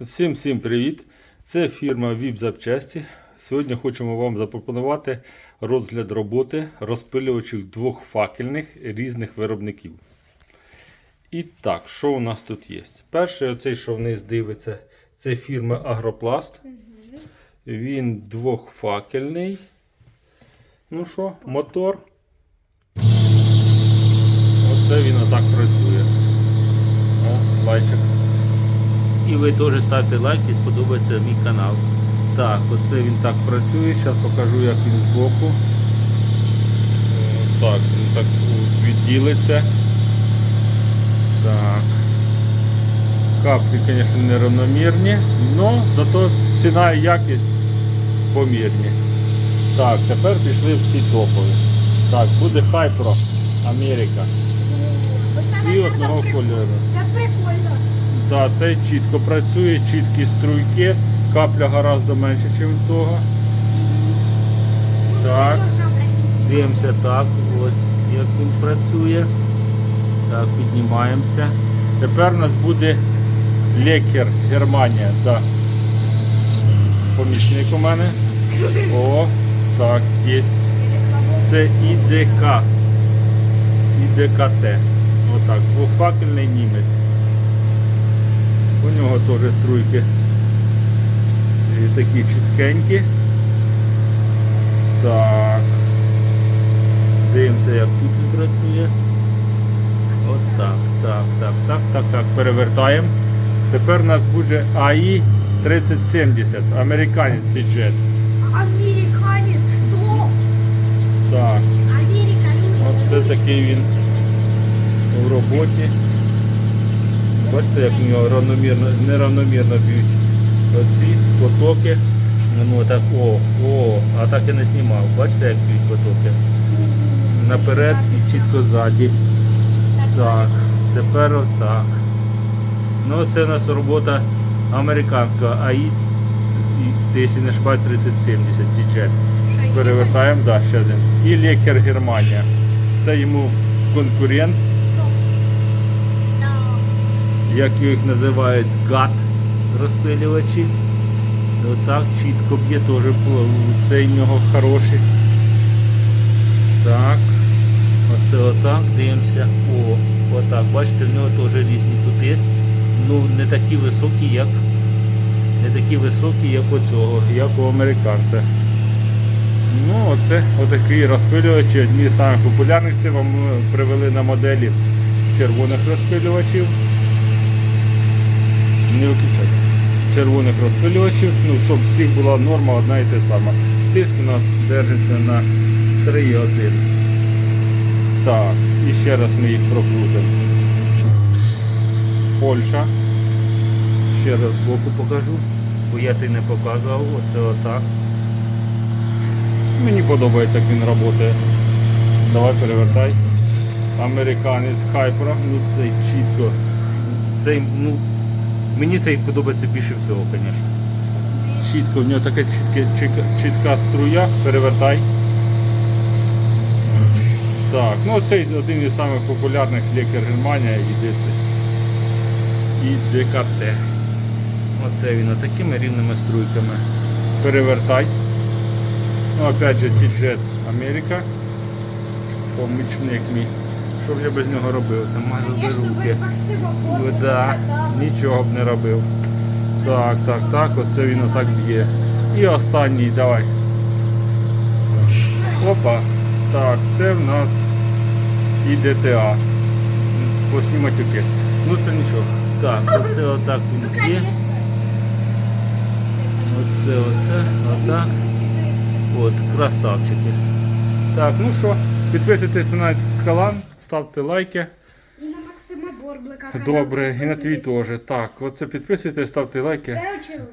Всім всім привіт! Це фірма VIP Запчасті. Сьогодні хочемо вам запропонувати розгляд роботи розпилювачів двох факельних різних виробників. І так, що у нас тут є? Перший, оцей, що вниз дивиться, це фірма Агропласт. Він двохфакельний. Ну що, мотор. Оце він отак працює. О, лайчик. І ви теж ставте лайк і сподобається мій канал. Так, оце він так працює. Зараз покажу, як він збоку. Е, Так, він так відділиться. Так. Каплі, звісно, нерівномірні, але зато ціна і якість помірні. Так, тепер пішли всі топові. Так, буде Hypro Америка. І одного кольору. Це прикольно. Да, це чітко працює, чіткі струйки, капля гораздо менше, ніж того. Так. Дивимося так, ось як він працює. Так, піднімаємося. Тепер у нас буде лекер Германія. Да. Помічник у мене. О, так, є. Це ІДК. ІДКТ. Отак, двохфакельний німець. У нього теж струйки і такі чіткенькі. Так. Дивимося, як тут він працює. От так, так, так, так, так, так. Перевертаємо. Тепер у нас буде АІ 3070, американець бюджет. Американець 100. Так, Америка. оце такий він в роботі. Бачите, як у нього равномірно, неравномірно б'ють оці потоки. Ну так, о, о, а так я не знімав. Бачите, як б'ють потоки? Наперед і чітко ззаді. Так, тепер отак. Ну це у нас робота американського АІ, якщо не шпать 3070 бюджет. Перевертаємо, да, ще один. І Лекер Германія. Це йому конкурент, як їх називають ГАТ розпилювачі. Отак чітко б'є теж цей в нього хороший. Так. Оце отак, дивимося. О, отак. Бачите, в нього теж різні кути. Ну, не такі високі, як не такі високі, як у цього. як у американця. Ну, оце отакі розпилювачі, одні з самих популярних. Це вам привели на моделі червоних розпилювачів. Не виключайте. Червоних розпилювачів, ну, щоб всіх була норма одна і те сама. Тиск у нас держиться на 3,1. Так, і ще раз ми їх прокрутимо. Польща. Ще раз збоку покажу. Бо я цей не показував, оце отак. Мені подобається, як він працює. Давай перевертай. Американець Хайпера. Ну цей чітко. Цей, ну, мені цей подобається більше всього, звісно. Чітко, в нього така чітка, чітка, чітка струя. Перевертай. Так, ну цей один із самих популярних лікар Германія і ДКТ. Оце він отакими рівними струйками. Перевертай. Ну опять же T-Jet Америка. Помічник мій. Що б я без нього робив? Це майже без руки. Ну, да, нічого б не робив. Так, так, так, оце він отак б'є. І останній, давай. Опа. Так, це в нас і ДТА. Сплошні матюки. Ну це нічого. Так, оце отак він б'є. Оце, оце, отак. От, красавчики. Так, ну що, підписуйтесь на канал, ставте лайки. І на Максима Борблика. Добре, і на твій теж. Так, оце підписуйтесь, ставте лайки. Короче,